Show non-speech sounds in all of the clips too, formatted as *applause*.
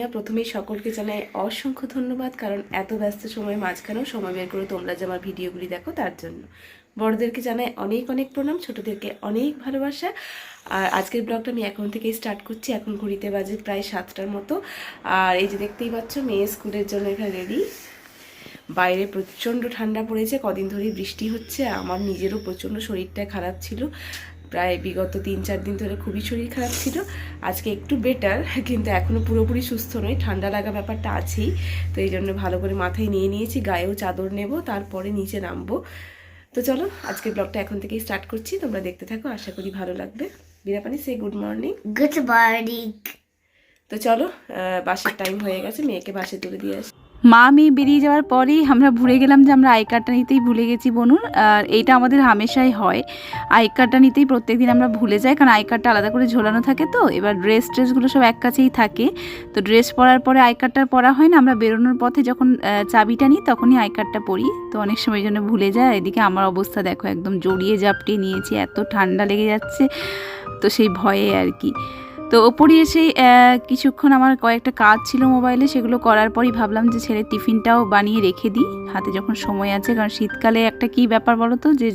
দুনিয়া প্রথমেই সকলকে জানাই অসংখ্য ধন্যবাদ, কারণ এত ব্যস্ত সময় মাঝখানেও সময় বের করে তোমরা যে আমার ভিডিওগুলি দেখো তার জন্য। বড়দেরকে জানাই অনেক অনেক প্রণাম, ছোটদেরকে অনেক ভালোবাসা। আর আজকের ব্লগটা আমি এখন থেকেই স্টার্ট করছি, এখন ঘড়িতে বাজে প্রায় সাতটার মতো। আর এই যে দেখতেই পাচ্ছ, মেয়ে স্কুলের জন্য এখানে রেডি বাইরে প্রচণ্ড ঠান্ডা পড়েছে, কদিন ধরেই বৃষ্টি হচ্ছে আমার নিজেরও প্রচণ্ড শরীরটা খারাপ ছিল। প্রায় বিগত তিন চার দিন ধরে খুবই শরীর খারাপ ছিল। আজকে একটু বেটার কিন্তু এখনও পুরোপুরি সুস্থ নয় ঠান্ডা লাগা ব্যাপারটা আছেই। তো এই জন্য ভালো করে মাথায় নিয়ে নিয়েছি গায়েও চাদর নেব তারপরে নিচে নামবো। তো চলো আজকের ব্লগটা এখন থেকেই স্টার্ট করছি তোমরা দেখতে থাকো আশা করি ভালো লাগবে। বিরাপানি সে গুড মর্নিং Good morning. তো চলো বাসের টাইম হয়ে গেছে মেয়েকে বাসে তুলে দিয়ে আসি। মা আমি বেরিয়ে যাওয়ার পরেই আমরা ভুলে গেলাম যে আমরা আই কার্ডটা নিতেই ভুলে গেছি বনুন আর এইটা আমাদের হামেশাই হয়। আই কার্ডটা নিতেই প্রত্যেক দিন আমরা ভুলে যাই, কারণ আই কার্ডটা আলাদা করে ঝোলানো থাকে তো, এবার ড্রেস ট্রেসগুলো সব এক কাছেই থাকে। তো ড্রেস পরার পরে আই কার্ডটা পরা হয় না, আমরা বেরোনোর পথে যখন চাবিটা নিই তখনই আই কার্ডটা পরি। তো অনেক সময় জন্য ভুলে যায় এদিকে আমার অবস্থা দেখো একদম জড়িয়ে জাপটিয়ে নিয়েছি, এত ঠান্ডা লেগে যাচ্ছে, তো সেই ভয়ে আর কি। তো ওপরে এসে কিছুক্ষণ আমার কয়েকটা কাজ ছিল মোবাইলে, সেগুলো করার পরই ভাবলাম যে ছেলের টিফিনটাও বানিয়ে রেখে দিই। হাতে যখন সময় আছে, কারণ শীতকালে একটা কি ব্যাপার বলো তো? যে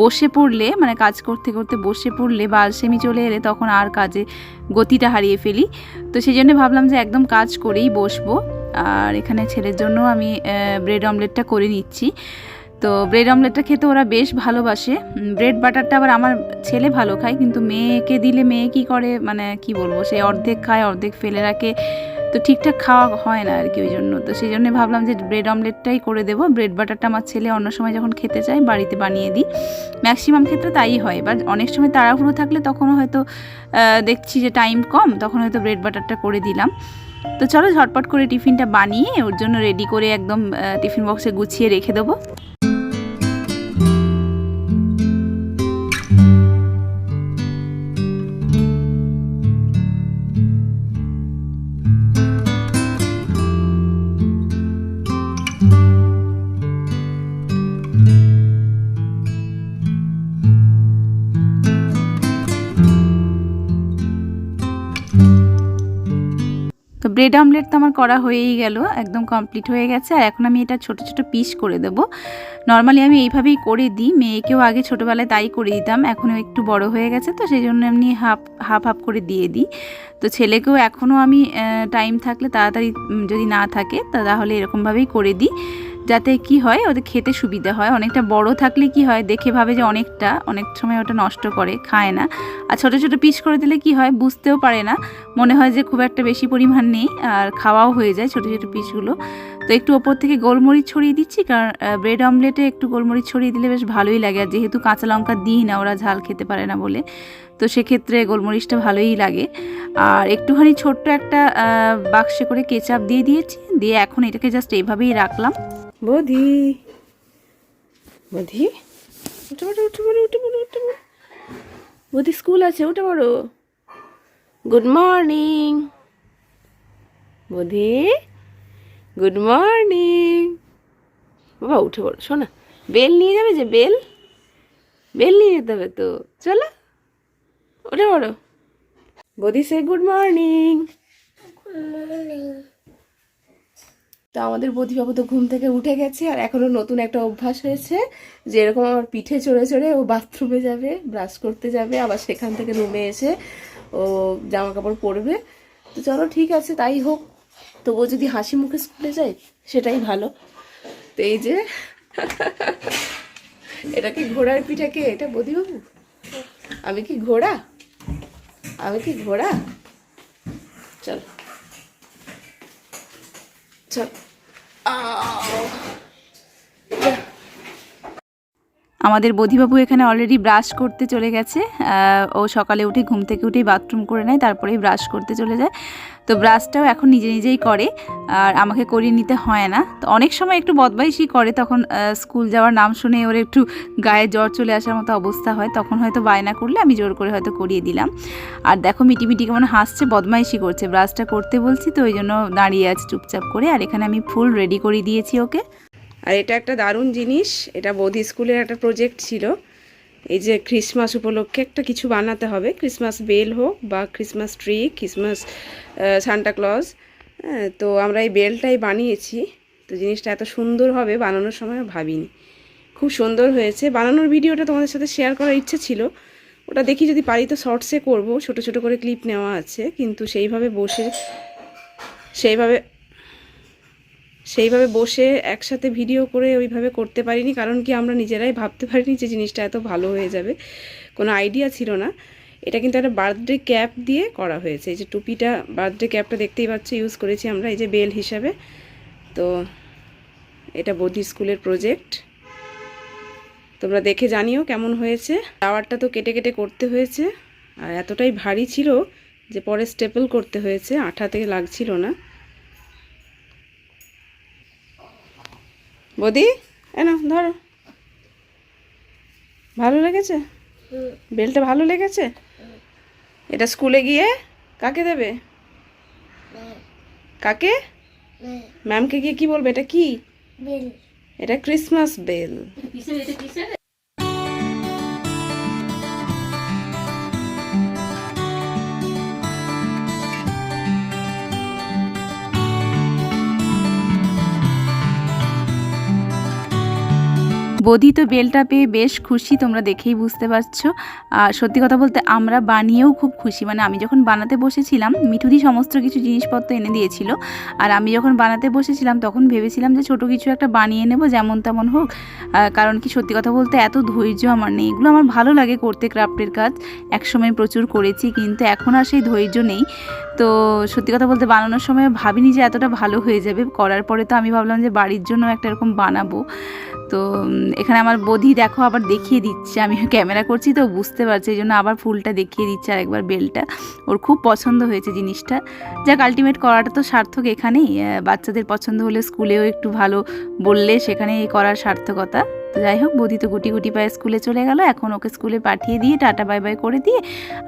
বসে পড়লে মানে কাজ করতে করতে বসে পড়লে বা আলসেমি চলে এলে তখন আর কাজে গতিটা হারিয়ে ফেলি। তো সেই জন্য ভাবলাম যে একদম কাজ করেই বসবো। আর এখানে ছেলের জন্য আমি ব্রেড অমলেটটা করে নিচ্ছি। তো ব্রেড অমলেটটা খেতে ওরা বেশ ভালোবাসে। ব্রেড বাটারটা আবার আমার ছেলে ভালো খায়, কিন্তু মেয়েকে দিলে মেয়ে কি করে মানে কি বলব, সে অর্ধেক খায়, অর্ধেক ফেলে রাখে। তো ঠিকঠাক খাওয়া হয় না আর কি ওই জন্য। তো সেই জন্য ভাবলাম যে ব্রেড অমলেটটাই করে দেবো। ব্রেড বাটারটা আমার ছেলে অন্য সময় যখন খেতে চায়, বাড়িতে বানিয়ে দিই। ম্যাক্সিমাম ক্ষেত্রে তাই হয়। এবার অনেক সময় তাড়াহুড়ো থাকলে তখনও হয়তো দেখছি যে টাইম কম, তখন হয়তো ব্রেড বাটারটা করে দিলাম। তো চলো ঝটপট করে টিফিনটা বানিয়ে ওর জন্য রেডি করে একদম টিফিন বক্সে গুছিয়ে রেখে দেবো। ব্রেড আমলেট তো আমার করা হয়েই গেল, একদম কমপ্লিট হয়ে গেছে। আর এখন আমি এটা ছোট ছোট পিস করে দেব। নর্মালি আমি এইভাবেই করে দিই, মেয়েকেও আগে ছোটোবেলায় তাই করে দিতাম, এখনও একটু বড় হয়ে গেছে তো সেই জন্য এমনি হাফ হাফ হাফ করে দিয়ে দিই। তো ছেলেকেও এখনও আমি টাইম থাকলে তাড়াতাড়ি যদি না থাকে তাহলে এরকমভাবেই করে দিই। যাতে কি হয়? ওদের খেতে সুবিধা হয়। অনেকটা বড় থাকলে কি হয়? দেখে ভাবে যে অনেকটা, অনেক সময় ওটা নষ্ট করে, খায় না। আর ছোটো ছোটো পিস করে দিলে কি হয়? বুঝতেও পারে না। মনে হয় যে খুব একটা বেশি পরিমাণ নেই, আর খাওয়াও হয়ে যায় ছোটো ছোটো পিসগুলো তো একটু ওপর থেকে গোলমরিচ ছড়িয়ে দিচ্ছি, কারণ ব্রেড অমলেটে একটু গোলমরিচ ছড়িয়ে দিলে বেশ ভালোই লাগে। আর যেহেতু কাঁচা লঙ্কা দিই না, ওরা ঝাল খেতে পারে না বলে। তো সেক্ষেত্রে গোলমরিচটা ভালোই লাগে। আর একটুখানি ছোট্ট একটা বাক্সে করে কেচাপ দিয়ে দিয়েছি। দিয়ে এখন এটাকে জাস্ট এইভাবেই রাখলাম। বধি বধি উঠে পড়ো উঠে পড়ো উঠে পড়ো উঠে পড়ো। বধি স্কুল আছে, উঠে পড়ো। গুড মর্নিং বধি গুড মর্নিং বাবা, উঠে পড়ো, শোনা। বেল নিয়ে যাবে যে, বেল? বেল নিয়ে যেতে হবে তো। চলো। উঠে পড়ো। বধি সে গুড মর্নিং তো আমাদের বধিবাবু তো ঘুম থেকে উঠে গেছে আর এখনও নতুন একটা অভ্যাস হয়েছে যে এরকম আমার পিঠে চড়ে চড়ে ও বাথরুমে যাবে ব্রাশ করতে যাবে, আবার সেখান থেকে রুমে এসে ও জামা কাপড় পরবে। তো চলো ঠিক আছে, তাই হোক। তবুও যদি হাসি মুখে স্কুলে যায়, সেটাই ভালো। তো এই যে, এটা কি ঘোড়ার পিঠে কে? এটা বধিবাবু আমি কি ঘোড়া? আমি কি ঘোড়া? চল। চল। 啊 আমাদের বধিবাবু এখানে অলরেডি ব্রাশ করতে চলে গেছে। ও সকালে উঠে ঘুম থেকে উঠেই বাথরুম করে নেয়, তারপরেই ব্রাশ করতে চলে যায়। তো ব্রাশটাও এখন নিজে নিজেই করে, আর আমাকে করিয়ে নিতে হয় না। তো অনেক সময় একটু বদমাইশই করে, তখন স্কুল যাওয়ার নাম শুনে ওর একটু গায়ে জ্বর চলে আসার মতো অবস্থা হয়। তখন হয়তো বায়না করলে আমি জোর করে হয়তো করিয়ে দিলাম। আর দেখো মিটি মিটি কেমন হাসছে, বদমাইশি করছে। ব্রাশটা করতে বলছি, তো ওই জন্য দাঁড়িয়ে আছে চুপচাপ করে। আর এখানে আমি ফুল রেডি করে দিয়েছি ওকে। আর এটা একটা দারুণ জিনিস, এটা বৌদি স্কুলের একটা প্রজেক্ট ছিল। এই যে ক্রিসমাস উপলক্ষে একটা কিছু বানাতে হবে ক্রিসমাস বেল হোক বা Christmas tree Christmas Santa Claus হ্যাঁ তো আমরা এই বেলটাই বানিয়েছি। তো জিনিসটা এত সুন্দর হবে বানানোর সময় ভাবিনি। খুব সুন্দর হয়েছে। বানানোর ভিডিওটা তোমাদের সাথে শেয়ার করার ইচ্ছে ছিল। ওটা দেখি যদি পারি তো শর্টসে করব। ছোট ছোট করে ক্লিপ নেওয়া আছে। কিন্তু সেইভাবে বসে, সেইভাবে সেইভাবে বসে একসাথে ভিডিও করে ওইভাবে করতে পারিনি, কারণ কি আমরা নিজেরাই ভাবতে পারিনি যে জিনিসটা এত ভালো হয়ে যাবে। কোনো আইডিয়া ছিল না। এটা কিন্তু একটা বার্থডে ক্যাপ দিয়ে করা হয়েছে। এই যে টুপিটা বার্থডে ক্যাপটা দেখতেই পাচ্ছ ইউজ করেছি আমরা, এই যে বেল হিসাবে। তো এটা বৌদি স্কুলের প্রজেক্ট তোমরা দেখে জানিও কেমন হয়েছে। টাওয়ারটা তো কেটে কেটে করতে হয়েছে। আর এতটাই ভারী ছিল যে পরে স্টেপল করতে হয়েছে আঠা থেকে লাগছিল না। বৌদি এনো ধরো। ভালো লেগেছে? বেলটা ভালো লেগেছে? এটা স্কুলে গিয়ে কাকে দেবে? কাকে? ম্যামকে গিয়ে কি বলবে? এটা কি? এটা ক্রিসমাস বেল। বদি তো বেলটা পেয়ে বেশ খুশি, তোমরা দেখেই বুঝতে পারছ। আর সত্যি কথা বলতে আমরা বানিয়েও খুব খুশি। মানে আমি যখন বানাতে বসেছিলাম, মিঠুদি সমস্ত কিছু জিনিসপত্র এনে দিয়েছিল। আর আমি যখন বানাতে বসেছিলাম, তখন ভেবেছিলাম যে ছোট কিছু একটা বানিয়ে নেব, যেমন তেমন হোক। কারণ কি সত্যি কথা বলতে এত ধৈর্য আমার নেই। এগুলো আমার ভালো লাগে করতে ক্রাফটের কাজ। একসময় প্রচুর করেছি, কিন্তু এখন আর সেই ধৈর্য নেই। তো সত্যি কথা বলতে বানানোর সময় ভাবিনি যে এতটা ভালো হয়ে যাবে। করার পরে তো আমি ভাবলাম যে বাড়ির জন্য একটা এরকম বানাবো। তো এখানে আমার বধি দেখো আবার দেখিয়ে দিচ্ছে। আমি ক্যামেরা করছি তো বুঝতে পারছি, এই জন্য আবার ফুলটা দেখিয়ে দিচ্ছে আর একবার বেলটা। ওর খুব পছন্দ হয়েছে জিনিসটা। যাক আলটিমেট করাটা তো সার্থক এখানেই। বাচ্চাদের পছন্দ হলে স্কুলেও একটু ভালো বললে সেখানেই করার সার্থকতা। তো যাই হোক বধি তো গুটি গুটি পায়ে স্কুলে চলে গেল। এখন ওকে স্কুলে পাঠিয়ে দিয়ে টাটা, বাই বাই করে দিয়ে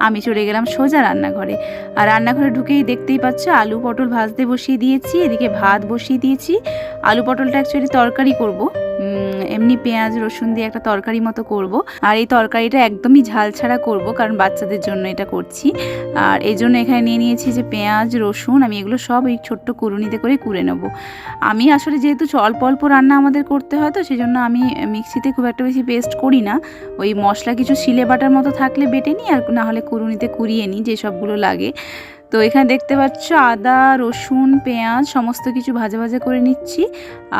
আমি চলে গেলাম সোজা রান্নাঘরে। আর রান্নাঘরে ঢুকেই দেখতেই পাচ্ছ, আলু পটল ভাজতে বসিয়ে দিয়েছি, এদিকে ভাত বসিয়ে দিয়েছি। আলু পটলটা অ্যাকচুয়ালি তরকারি করব। এমনি পেঁয়াজ, রসুন দিয়ে একটা তরকারি মতো করব। আর এই তরকারিটা একদমই ঝাল ছাড়া করব, কারণ বাচ্চাদের জন্য এটা করছি। আর এই জন্য এখানে নিয়ে নিয়েছি যে পেঁয়াজ, রসুন, আমি এগুলো সব এই ছোট্ট কুরুনিতে করে কুড়ে নেব। আমি আসলে যেহেতু অল্প অল্প রান্না আমাদের করতে হয় তো সেই জন্য আমি মিক্সিতে খুব একটা বেশি পেস্ট করি না। ওই মশলা কিছু শিলে বাটার মতো থাকলে বেটে নিই আর না হলে কুরুনিতে কুড়িয়ে নিই যেসবগুলো লাগে। তো এখানে দেখতে পাচ্ছ আদা, রসুন, পেঁয়াজ, সমস্ত কিছু ভাজা ভাজা করে নিচ্ছি।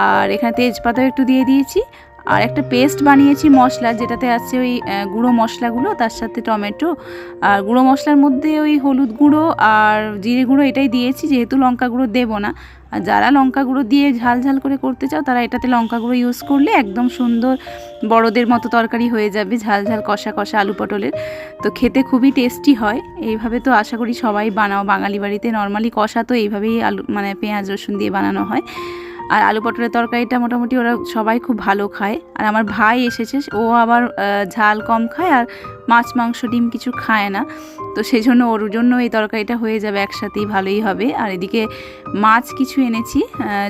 আর এখানে তেজপাতাও একটু দিয়ে দিয়েছি। আর একটা পেস্ট বানিয়েছি মশলা, যেটাতে আছে ওই গুঁড়ো মশলাগুলো, তার সাথে টমেটো। আর গুঁড়ো মশলার মধ্যে ওই হলুদ গুঁড়ো আর জিরে গুঁড়ো এটাই দিয়েছি, যেহেতু লঙ্কা গুঁড়ো দেবো না। আর যারা লঙ্কা গুঁড়ো দিয়ে ঝাল ঝাল করে করতে চাও, তারা এটাতে লঙ্কা গুঁড়ো ইউজ করলে একদম সুন্দর বড়দের মতো তরকারি হয়ে যাবে, ঝাল ঝাল কষা কষা আলু পটলের। তো খেতে খুবই টেস্টি হয়। এইভাবে তো আশা করি সবাই বানাও। বাঙালি বাড়িতে নর্মালি কষা তো এইভাবেই আলু মানে পেঁয়াজ, রসুন দিয়ে বানানো হয়। আর আলু পটলের তরকারিটা মোটামুটি ওরা সবাই খুব ভালো খায়। আর আমার ভাই এসেছে, ও আবার ঝাল কম খায় আর মাছ, মাংস, ডিম কিছু খায় না। তো সেই জন্য ওর জন্য এই তরকারিটা হয়ে যাবে, একসাথেই ভালোই হবে। আর এদিকে মাছ কিছু এনেছি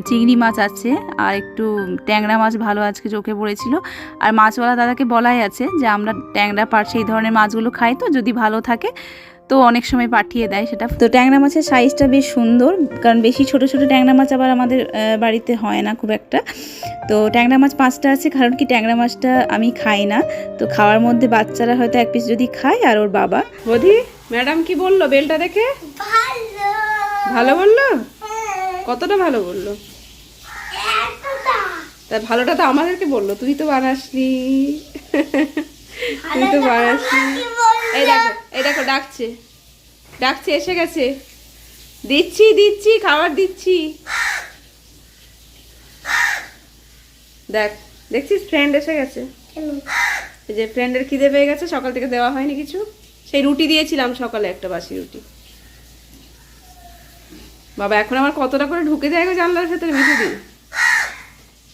চিংড়ি মাছ আছে আর একটু ট্যাংরা মাছ ভালো আজকে চোখে পড়েছিল। আর মাছওয়ালা দাদাকে বলাই আছে যে, আমরা ট্যাংরা পার্শে এই ধরনের মাছগুলো খাই তো, যদি ভালো থাকে তো অনেক সময় পাঠিয়ে দেয় সেটা। তো ট্যাংরা মাছের সাইজটা বেশ সুন্দর কারণ বেশি ছোট ছোট ট্যাংরা মাছ আবার আমাদের বাড়িতে হয় না খুব একটা। তো ট্যাংরা মাছ পাঁচটা আছে কারণ কি ট্যাংরা মাছটা আমি খাই না। তো খাওয়ার মধ্যে বাচ্চারা হয়তো এক পিস যদি খায় আর ওর বাবা। বধি ম্যাডাম কি বলল বেলটা দেখে? ভালো। বলল? কতটা ভালো বলল? তা ভালোটা তো আমাদেরকে বলল তুই তো বানাসনি। তুই তো বানাসনি। এই দেখো এই দেখো ডাকছে। ডাকছে এসে গেছে। দিচ্ছি দিচ্ছি খাবার দিচ্ছি। দেখ দেখছিস? ফ্রেন্ড এসে গেছে। এই যে ফ্রেন্ডের খিদে পেয়ে গেছে সকাল থেকে দেওয়া হয়নি কিছু। সেই রুটি দিয়েছিলাম সকালে একটা বাসি রুটি। বাবা এখন আমার কতটা করে ঢুকে যায় গো জানলার ভেতরে মিঠু দি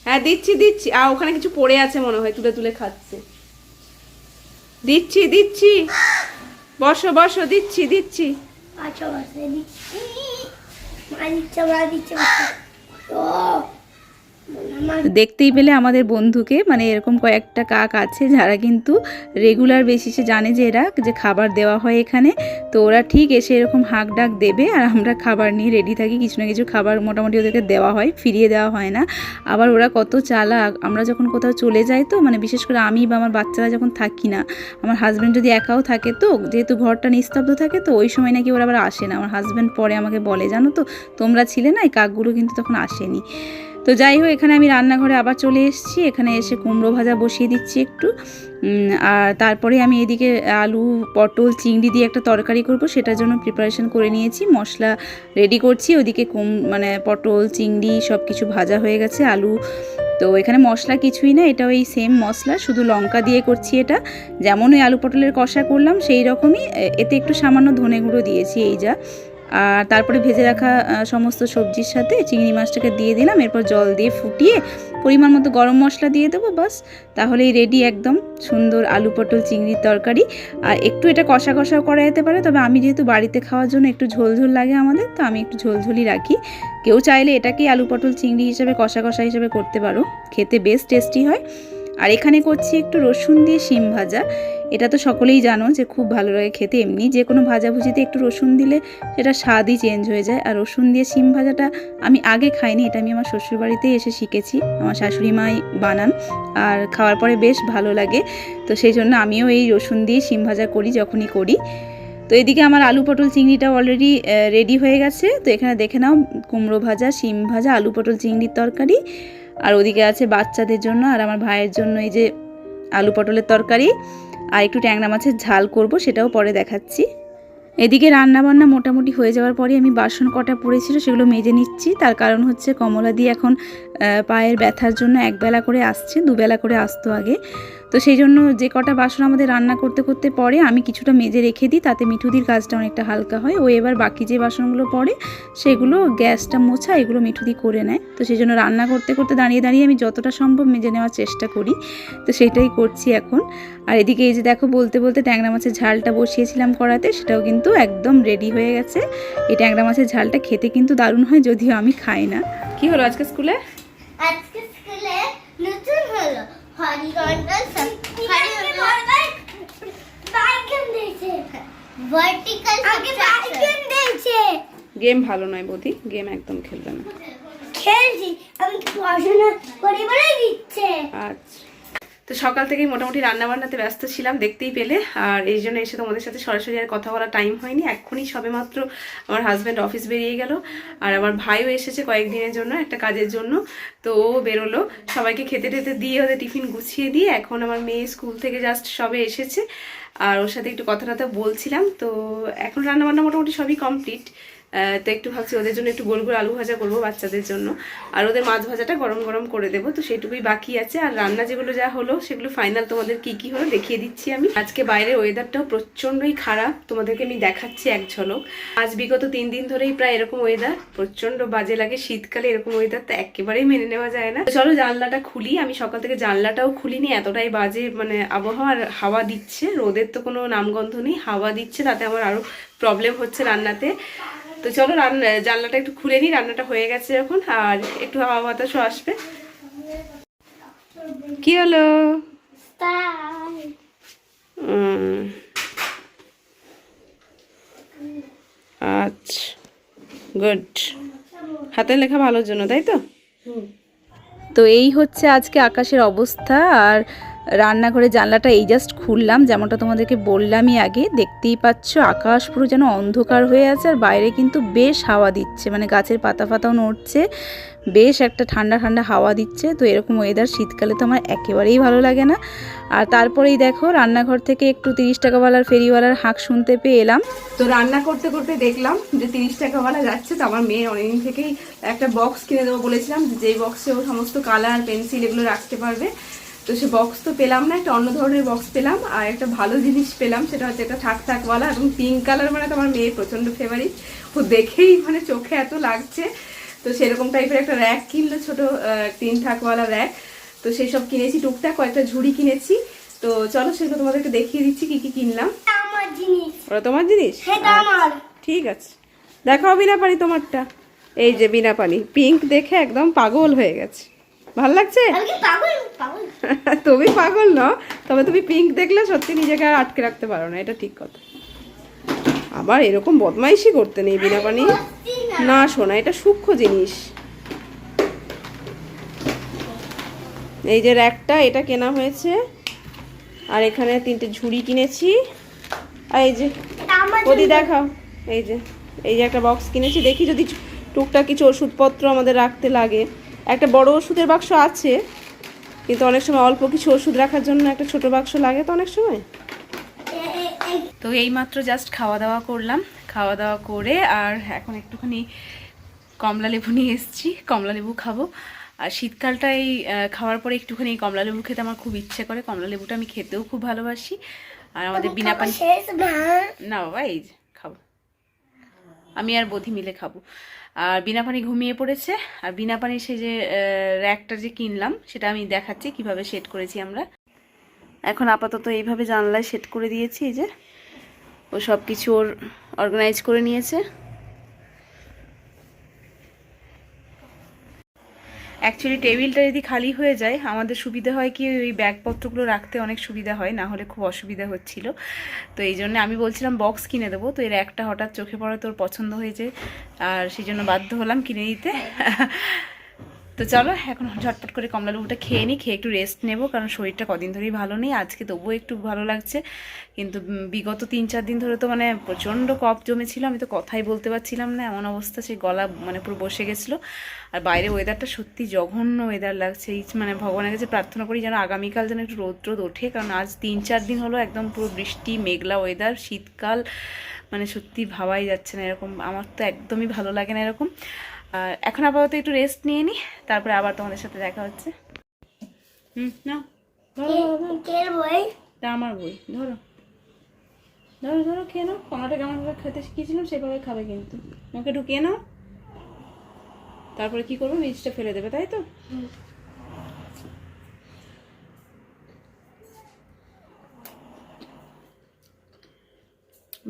হ্যাঁ দিচ্ছি দিচ্ছি। আর ওখানে কিছু পড়ে আছে মনে হয় তুলে তুলে খাচ্ছে। দিচ্ছি দিচ্ছি। বসো বসো দিচ্ছি দিচ্ছি। আচ্ছা বসে দিচ্ছি। দিচ্ছে দেখতেই পেলে আমাদের বন্ধুকে মানে এরকম কয়েকটা কাক আছে যারা কিন্তু রেগুলার বেসিসে জানে যে এরা যে খাবার দেওয়া হয় এখানে। তো ওরা ঠিক এসে এরকম হাঁক ডাক দেবে আর আমরা খাবার নিয়ে রেডি থাকি। কিছু না কিছু খাবার মোটামুটি ওদেরকে দেওয়া হয়, ফিরিয়ে দেওয়া হয় না। আবার ওরা কত চালাক, আমরা যখন কোথাও চলে যাই তো মানে বিশেষ করে আমি বা আমার বাচ্চারা যখন থাকি না, আমার হাজব্যান্ড যদি একাও থাকে তো, যেহেতু ঘরটা নিস্তব্ধ থাকে তো, ওই সময় নাকি ওরা আবার আসে না। আমার হাজব্যান্ড পরে আমাকে বলে, জানো তো, তোমরা ছিলে না? এই কাকগুলো কিন্তু তখন আসেনি। তো যাই হোক, এখানে আমি রান্নাঘরে আবার চলে এসেছি। এখানে এসে কুমড়ো ভাজা বসিয়ে দিচ্ছি একটু। আর তারপরে আমি এদিকে আলু, পটল, চিংড়ি দিয়ে একটা তরকারি করব। সেটার জন্য প্রিপারেশন করে নিয়েছি। মশলা রেডি করছি। ওদিকে কুম মানে পটল, চিংড়ি সব কিছু ভাজা হয়ে গেছে, আলু। তো এখানে মশলা কিছুই না এটা ওই সেম মশলা। শুধু লঙ্কা দিয়ে করছি এটা। যেমন ওই আলু পটলের কষা করলাম, সেই রকমই। এতে একটু সামান্য ধনে গুঁড়ো দিয়েছি, এই যা। আর তারপরে ভেজে রাখা সমস্ত সবজির সাথে চিংড়ি মাছটাকে দিয়ে দিলাম। এরপর জল দিয়ে ফুটিয়ে পরিমাণ মতো গরম মশলা দিয়ে দেবো, বাস। তাহলেই রেডি একদম সুন্দর আলু পটল চিংড়ির তরকারি। আর একটু এটা কষা কষাও করা যেতে পারে, তবে আমি যেহেতু বাড়িতে খাওয়ার জন্য একটু ঝোল ঝোল লাগে আমাদের, তো আমি একটু ঝোল ঝোলই রাখি। কেউ চাইলে এটাকেই আলু পটল চিংড়ি হিসেবে কষা কষা হিসেবে করতে পারো, খেতে বেশ টেস্টি হয়। আর এখানে করছি একটু রসুন দিয়ে শিম ভাজা। এটা তো সকলেই জানো যে খুব ভালো লাগে খেতে। এমনি যে কোনো ভাজাভুজিতে একটু রসুন দিলে সেটা স্বাদই চেঞ্জ হয়ে যায়। আর রসুন দিয়ে শিম ভাজাটা আমি আগে খাইনি, এটা আমি আমার শ্বশুরবাড়িতেই এসে শিখেছি। আমার শাশুড়ি মাই বানান আর খাওয়ার পরে বেশ ভালো লাগে। তো সেই জন্য আমিও এই রসুন দিয়ে শিম ভাজা করি, যখনই করি। তো এদিকে আমার আলু পটল চিংড়িটা অলরেডি রেডি হয়ে গেছে। তো এখানে দেখে নাও, কুমড়ো ভাজা, শিম ভাজা, আলু পটল চিংড়ির তরকারি। আর ওদিকে আছে বাচ্চাদের জন্য আর আমার ভাইয়ের জন্য এই যে আলু পটলের তরকারি আর একটু ট্যাংরা মাছের ঝাল করব সেটাও পরে দেখাচ্ছি। এদিকে রান্না বান্না মোটামুটি হয়ে যাওয়ার পরে আমি বাসন কটা পড়েছিল সেগুলো মেজে নিচ্ছি। তার কারণ হচ্ছে কমলা দিয়ে এখন পায়ের ব্যথার জন্য একবেলা করে আসছে, দুবেলা করে আসতো আগে। তো সেই জন্য যে কটা বাসন আমাদের রান্না করতে করতে পরে আমি কিছুটা মেজে রেখে দিই তাতে মিঠুদির কাজটা অনেকটা হালকা হয়। ও এবার বাকি যে বাসনগুলো পড়ে সেগুলো গ্যাসটা মোছা এগুলো মিঠুদি করে নেয়। তো সেই জন্য রান্না করতে করতে দাঁড়িয়ে দাঁড়িয়ে আমি যতটা সম্ভব মেজে নেওয়ার চেষ্টা করি। তো সেটাই করছি এখন। আর এদিকে এই যে দেখো বলতে বলতে ট্যাংরা মাছের ঝালটা বসিয়েছিলাম কড়াতে সেটাও কিন্তু একদম রেডি হয়ে গেছে। এই ট্যাংরা মাছের ঝালটা খেতে কিন্তু দারুণ হয় যদিও আমি খাই না। কি হলো আজকে স্কুলে? আজকে নতুন গেম ভালো নয় বৌদি গেম একদম খেলবে না। খেলছি। আমি পড়াশোনা করে বলে দিচ্ছে। আচ্ছা। তো সকাল থেকেই মোটামুটি রান্নাবান্নাতে ব্যস্ত ছিলাম, দেখতেই পেলে। আর এই জন্য এসে তোমাদের সাথে সরাসরি আর কথা বলার টাইম হয়নি। এক্ষুনি সবে মাত্র আমার হাজব্যান্ড অফিস বেরিয়ে গেল। আর আমার ভাইও এসেছে কয়েকদিনের জন্য, একটা কাজের জন্য। তো ও বেরোলো। সবাইকে খেতে টেতে দিয়ে ওদের টিফিন গুছিয়ে দিয়ে এখন আমার মেয়ে স্কুল থেকে জাস্ট সবে এসেছে। আর ওর সাথে একটু কথা বলছিলাম। তো এখন রান্নাবান্না মোটামুটি সবই কমপ্লিট তো একটু ভাবছি ওদের জন্য একটু গোল গোল আলু ভাজা করব বাচ্চাদের জন্য। আর ওদের মাছ ভাজাটা গরম গরম করে দেবো, তো সেটুকুই বাকি আছে। আর রান্না যেগুলো যা হলো, সেগুলো ফাইনাল তোমাদের কি কি হলো দেখিয়ে দিচ্ছি আমি। আজকে বাইরের ওয়েদারটাও প্রচণ্ডই খারাপ, তোমাদেরকে আমি দেখাচ্ছি এক ঝলক। আজ বিগত তিন দিন ধরেই প্রায় এরকম ওয়েদার প্রচণ্ড বাজে লাগে শীতকালে এরকম ওয়েদার তো একেবারেই মেনে নেওয়া যায় না। চলো জানলাটা খুলি, আমি সকাল থেকে জানলাটাও খুলিনি, এতটাই বাজে মানে আবহাওয়ার হাওয়া দিচ্ছে। রোদের তো কোনো নামগন্ধ নেই, হাওয়া দিচ্ছে, তাতে আমার আরও প্রবলেম হচ্ছে রান্নাতে। তো চলো রান্না, জানলাটা একটু খুলে নিই, রান্নাটা হয়ে গেছে যখন আর একটু হাওয়া বাতাসও আসবে। কি হলো? আচ্ছা গুড হাতের লেখা ভালোর জন্য, তাই তো? তো এই হচ্ছে আজকে আকাশের অবস্থা, আর রান্নাঘরে জানলাটা এই জাস্ট খুললাম, যেমনটা তোমাদেরকে বললামই আগে। দেখতেই পাচ্ছ, আকাশ পুরো যেন অন্ধকার হয়ে আছে আর বাইরে কিন্তু বেশ হাওয়া দিচ্ছে মানে গাছের পাতা ফাতাও নড়ছে, বেশ একটা ঠান্ডা ঠান্ডা হাওয়া দিচ্ছে। তো এরকম ওয়েদার শীতকালে তো আমার একেবারেই ভালো লাগে না। আর তারপরেই দেখো, রান্নাঘর থেকে একটু তিরিশ টাকাওয়ালার ফেরিওয়ালার হাঁক শুনতে পেয়ে এলাম। তো রান্না করতে করতে দেখলাম যে তিরিশ টাকাওয়ালা যাচ্ছে, তো আমার মেয়ে অনেকদিন থেকেই একটা বক্স কিনে দেবো বলেছিলাম যে যেই বক্সে ও সমস্ত কালার পেন্সিল এগুলো রাখতে পারবে। তো সে বক্স তো পেলাম না একটা অন্য ধরনের বক্স পেলাম আর একটা ভালো জিনিস পেলাম সেটা হচ্ছে একটা থাক থাকওয়ালা এবং পিঙ্ক কালার মানে তো আমার মেয়ে প্রচণ্ড ফেভারিট ও দেখেই মানে চোখে এত লাগছে। তো সেরকম টাইপের একটা র্যাক কিনলো ছোট তিন থাকওয়ালা র্যাক তো সেই সব কিনেছি টুকটাক কয়েকটা ঝুড়ি কিনেছি। তো চলো সেগুলো তোমাদেরকে দেখিয়ে দিচ্ছি কি কি কিনলাম। আমার জিনিস। ওরা তোমার জিনিস? আমার। ঠিক আছে। দেখাও বিনা পানি তোমারটা। এই যে বিনা পানি পিঙ্ক দেখে একদম পাগল হয়ে গেছে। ভালো লাগছে? *laughs* তুমি পাগল ন? তবে তুমি পিঙ্ক দেখলে সত্যি নিজেকে আর আটকে রাখতে পারো না এটা ঠিক কথা। আবার এরকম বদমাইশি করতে নেই বিনা পানি। না। শোনা এটা সূক্ষ্ম জিনিস। এই যে র্যাকটা এটা কেনা হয়েছে। আর এখানে তিনটে ঝুড়ি কিনেছি। আর এই যে ওদি। দেখাও। এই যে এই যে একটা বক্স কিনেছি। দেখি যদি টুকটাক কিছু ওষুধপত্র আমাদের রাখতে লাগে। একটা বড় ওষুধের বাক্স আছে কিন্তু অনেক সময় অল্প কিছু ওষুধ রাখার জন্য একটা ছোট বাক্স লাগে তো অনেক সময়। তো এই মাত্র জাস্ট খাওয়া দাওয়া করলাম। খাওয়া দাওয়া করে আর এখন একটুখানি কমলা লেবু নিয়ে এসেছি কমলা লেবু খাব। আর শীতকালটা এই খাওয়ার পরে একটুখানি কমলা লেবু খেতে আমার খুব ইচ্ছে করে। কমলা লেবুটা আমি খেতেও খুব ভালোবাসি। আর আমাদের বিনা পানি না। না বাবা এই যে খাব। আমি আর বধি মিলে খাব। আর বিনা পানি ঘুমিয়ে পড়েছে। আর বিনা পানি সেই যে র্যাকটা যে কিনলাম, সেটা আমি দেখাচ্ছি কীভাবে সেট করেছি আমরা। এখন আপাতত এইভাবে জানলায় সেট করে দিয়েছি, এই যে। ও সব কিছু ওর অর্গানাইজ করে নিয়েছে। অ্যাকচুয়ালি টেবিলটা যদি খালি হয়ে যায়, আমাদের সুবিধা হয় কি, ওই ব্যাগপত্রগুলো রাখতে অনেক সুবিধা হয়, না হলে খুব অসুবিধা হচ্ছিল। তো এই জন্য আমি বলছিলাম বক্স কিনে দেবো। তো এর একটা হঠাৎ চোখে পড়া তোর পছন্দ হয়েছে আর সেই জন্য বাধ্য হলাম কিনে দিতে তো চলো, এখন ঝটপট করে কমলা লেবুটা খেয়ে নিই, খেয়ে একটু রেস্ট নেব, কারণ শরীরটা কদিন ধরেই ভালো নেই, আজকে তবুও একটু ভালো লাগছে। কিন্তু বিগত তিন চার দিন ধরে তো মানে প্রচণ্ড কফ জমেছিল, আমি তো কথাই বলতে পারছিলাম না, এমন অবস্থা সেই গলা মানে পুরো বসে গেছিল। আর বাইরে ওয়েদারটা সত্যি জঘন্য ওয়েদার লাগছে, এই মানে ভগবানের কাছে প্রার্থনা করি যেন আগামীকাল যেন একটু রোদ রোদ ওঠে, কারণ আজ তিন চার দিন হলো একদম পুরো বৃষ্টি, মেঘলা ওয়েদার শীতকাল মানে সত্যি ভাবাই যাচ্ছে না এরকম, আমার তো একদমই ভালো লাগে না এরকম। এখন আপাতত একটু রেস্ট নিয়ে নিই তারপরে আবার তোমাদের সাথে দেখা হচ্ছে। হুম না আমার বই ধরো। ধরো ধরো খেয়ে নাও। কমাটা কেমনভাবে খেতে শিখিয়েছিলাম সেভাবে খাবে কিন্তু। মুখে ঢুকিয়ে নাও। তারপরে কি করব? বীজটা ফেলে দেবে তাই তো?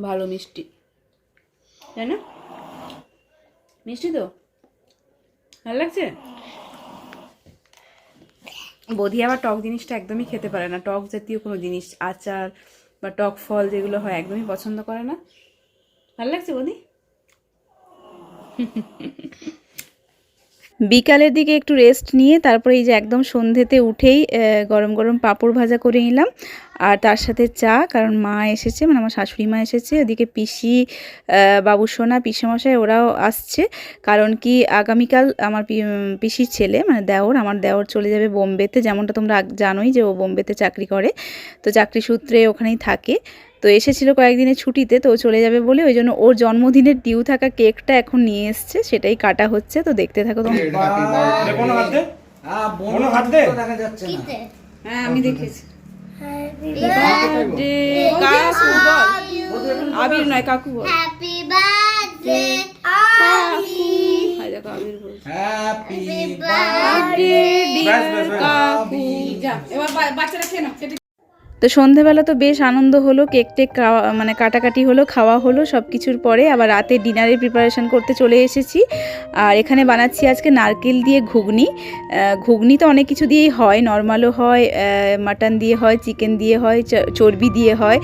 ভালো মিষ্টি। তাই না? মিষ্টি তো? ভালো লাগছে? বধি আবার টক জিনিসটা একদমই খেতে পারে না। টক জাতীয় কোনো জিনিস, আচার বা টক ফল যেগুলো হয় একদমই পছন্দ করে না। ভালো লাগছে বধি বিকালের দিকে একটু রেস্ট নিয়ে তারপরে এই যে একদম সন্ধেতে উঠেই গরম গরম পাঁপড় ভাজা করে নিলাম। আর তার সাথে চা, কারণ মা এসেছে মানে আমার শাশুড়ি মা এসেছে, ওদিকে পিসি বাবু সোনা, পিসেমশাই ওরাও আসছে। কারণ কি, আগামীকাল আমার পিসির ছেলে মানে দেওর, আমার দেওর চলে যাবে বোম্বেতে, যেমনটা তোমরা জানোই যে ও বোম্বেতে চাকরি করে। তো চাকরি সূত্রে ওখানেই থাকে। তো এসেছিল কয়েকদিনের ছুটিতে তো চলে যাবে বলে ওই জন্য ওর জন্মদিনের ডিউ থাকা কেকটা এখন নিয়ে এসছে সেটাই কাটা হচ্ছে তো দেখতে থাকো তোমরা। কোনো হাত দে? হ্যাঁ বোন কোনো হাত দে। তো দেখা যাচ্ছে না। কিতে হ্যাঁ আমি দেখেছি। আবির নয় কাকু হ্যাপি বার্থডে। কাকু। যা এবার বাচ্চারা খেয়ে নাও তো সন্ধেবেলা তো বেশ আনন্দ হলো, কেক টেক খাওয়া মানে কাটাকাটি হলো, খাওয়া হলো সব কিছুর পরে আবার রাতে ডিনারের প্রিপারেশন করতে চলে এসেছি। আর এখানে বানাচ্ছি আজকে নারকেল দিয়ে ঘুগনি। ঘুগনি তো অনেক কিছু দিয়েই হয় নর্মালও হয় মাটন দিয়ে হয় চিকেন দিয়ে হয় চর্বি দিয়ে হয়।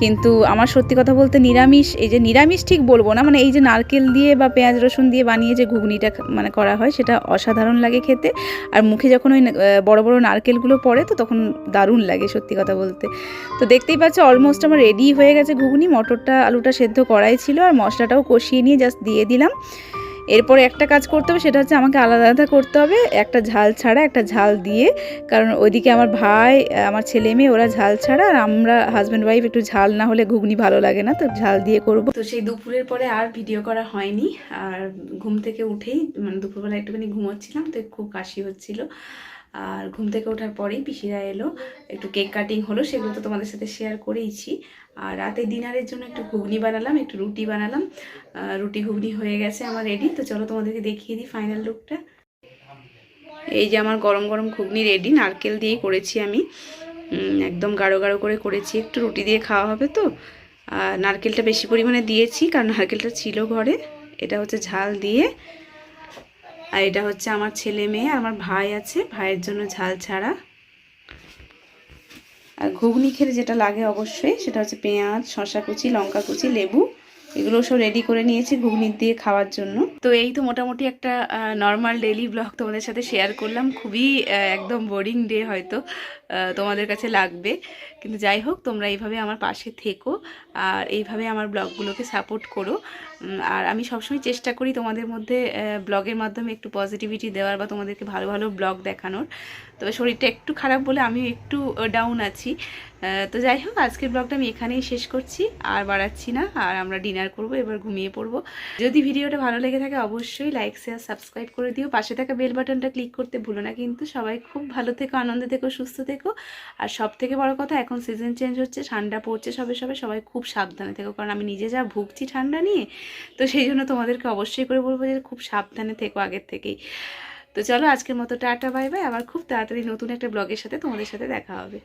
কিন্তু আমার সত্যি কথা বলতে নিরামিষ, এই যে নিরামিষ ঠিক বলব না মানে এই যে নারকেল দিয়ে বা পেঁয়াজ রসুন দিয়ে বানিয়ে যে ঘুগনিটা মানে করা হয়, সেটা অসাধারণ লাগে খেতে। আর মুখে যখন ওই বড় বড় নারকেলগুলো পড়ে তো তখন দারুণ লাগে সত্যি কথা বলতে। তো দেখতেই পাচ্ছ অলমোস্ট আমার রেডি হয়ে গেছে ঘুগনি। মটরটা, আলুটা সেদ্ধ করাই ছিল আর মশলাটাও কষিয়ে নিয়ে জাস্ট দিয়ে দিলাম। এরপরে একটা কাজ করতে হবে, সেটা হচ্ছে আমাকে আলাদা আলাদা করতে হবে। একটা ঝাল ছাড়া একটা ঝাল দিয়ে, কারণ ওইদিকে আমার ভাই, আমার ছেলে মেয়ে, ওরা ঝাল ছাড়া আর আমরা হাজব্যান্ড ওয়াইফ একটু ঝাল না হলে ঘুগনি ভালো লাগে না, তো ঝাল দিয়ে করব। তো সেই দুপুরের পরে আর ভিডিও করা হয়নি। আর ঘুম থেকে উঠেই মানে দুপুরবেলা একটুখানি ঘুমোচ্ছিলাম, তো খুব কাশি হচ্ছিল। আর ঘুম থেকে ওঠার পরেই পিসিরা এলো। একটু কেক কাটিং হলো, সেগুলো তো তোমাদের সাথে শেয়ার করেইছি। আর রাতে ডিনারের জন্য একটু ঘুগনি বানালাম, একটু রুটি বানালাম। রুটি ঘুগনি হয়ে গেছে আমার রেডি তো চলো তোমাদেরকে দেখিয়ে দিই ফাইনাল লুকটা এই যে আমার গরম গরম ঘুগনি রেডি নারকেল দিয়েই করেছি আমি। একদম গাঢ় গাঢ় করে করেছি। একটু রুটি দিয়ে খাওয়া হবে তো। নারকেলটা বেশি পরিমাণে দিয়েছি, কারণ নারকেলটা ছিল ঘরে। এটা হচ্ছে ঝাল দিয়ে। আর এটা হচ্ছে আমার ছেলে মেয়ে, আমার ভাই আছে, ভাইয়ের জন্য ঝাল ছাড়া। আর ঘুগনি খেলে যেটা লাগে অবশ্যই, সেটা হচ্ছে পেঁয়াজ শশা কুচি, লঙ্কা কুচি, লেবু। এগুলো সব রেডি করে নিয়েছি ঘুগনি দিয়ে খাওয়ার জন্য। তো এই তো মোটামুটি একটা নর্মাল ডেলি ব্লগ তোমাদের সাথে শেয়ার করলাম। খুবই একদম বোরিং ডে হয়তো তোমাদের কাছে লাগবে। কিন্তু যাই হোক, তোমরা এইভাবে আমার পাশে থেকো আর এইভাবে আমার ব্লগগুলোকে সাপোর্ট করো। আর আমি সবসময় চেষ্টা করি তোমাদের মধ্যে ব্লগের মাধ্যমে একটু পজিটিভিটি দেওয়ার বা তোমাদেরকে ভালো ভালো ব্লগ দেখানোর। তবে শরীরটা একটু খারাপ বলে আমি একটু ডাউন আছি। তো যাই হোক, আজকের ব্লগটা আমি এখানেই শেষ করছি। আর বাড়াচ্ছি না, আর আমরা ডিনার করব, এবার ঘুমিয়ে পড়ব। যদি ভিডিওটা ভালো লেগে থাকে, অবশ্যই লাইক শেয়ার সাবস্ক্রাইব করে দিও। পাশে থাকা বেল বাটনটা ক্লিক করতে ভুলো না কিন্তু। সবাই খুব ভালো থেকো, আনন্দে থেকো, সুস্থ থেকো। আর সব থেকে বড় কথা, এখন সিজন চেঞ্জ হচ্ছে, ঠান্ডা পড়ছে সবে সবে। সবাই খুব সাবধানে থেকো, কারণ আমি নিজে যা ভুগছি ঠান্ডা নিয়ে, তো সেই জন্য তোমাদেরকে অবশ্যই করে বলব যে খুব সাবধানে থেকো আগের থেকেই। তো চলো আজকের মতো টাটা, বাই বাই। আবার খুব তাড়াতাড়ি নতুন একটা ব্লগের সাথে তোমাদের সাথে দেখা হবে।